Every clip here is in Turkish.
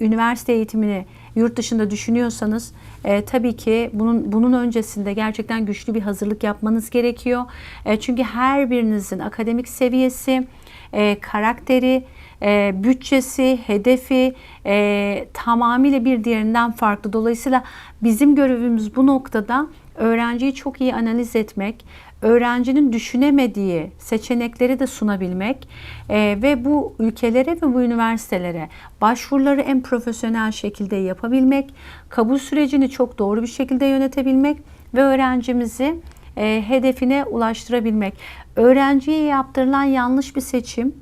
ve üniversite eğitimini yurt dışında düşünüyorsanız e, tabii ki bunun bunun öncesinde gerçekten güçlü bir hazırlık yapmanız gerekiyor. E, çünkü her birinizin akademik seviyesi, e, karakteri, e, bütçesi, hedefi e, tamamıyla bir diğerinden farklı. Dolayısıyla bizim görevimiz bu noktada öğrenciyi çok iyi analiz etmek, öğrencinin düşünemediği seçenekleri de sunabilmek e, ve bu ülkelere ve bu üniversitelere başvuruları en profesyonel şekilde yapabilmek, kabul sürecini çok doğru bir şekilde yönetebilmek ve öğrencimizi e, hedefine ulaştırabilmek. Öğrenciye yaptırılan yanlış bir seçim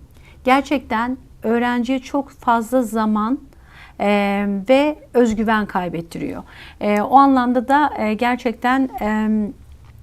gerçekten öğrenciye çok fazla zaman e, ve özgüven kaybettiriyor. E, o anlamda da e, gerçekten e,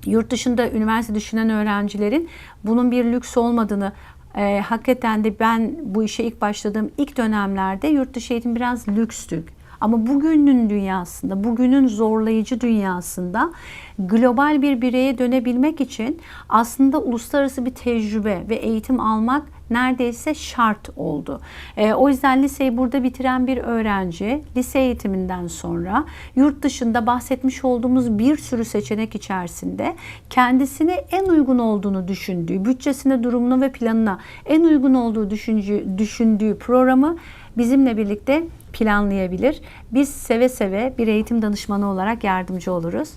yurt dışında üniversite düşünen öğrencilerin bunun bir lüks olmadığını e, hakikaten de ben bu işe ilk başladığım ilk dönemlerde yurt dışı eğitim biraz lükstü. Ama bugünün dünyasında, bugünün zorlayıcı dünyasında global bir bireye dönebilmek için aslında uluslararası bir tecrübe ve eğitim almak neredeyse şart oldu. E, o yüzden liseyi burada bitiren bir öğrenci lise eğitiminden sonra yurt dışında bahsetmiş olduğumuz bir sürü seçenek içerisinde kendisine en uygun olduğunu düşündüğü, bütçesine, durumuna ve planına en uygun olduğu düşüncü, düşündüğü programı bizimle birlikte planlayabilir. Biz seve seve bir eğitim danışmanı olarak yardımcı oluruz.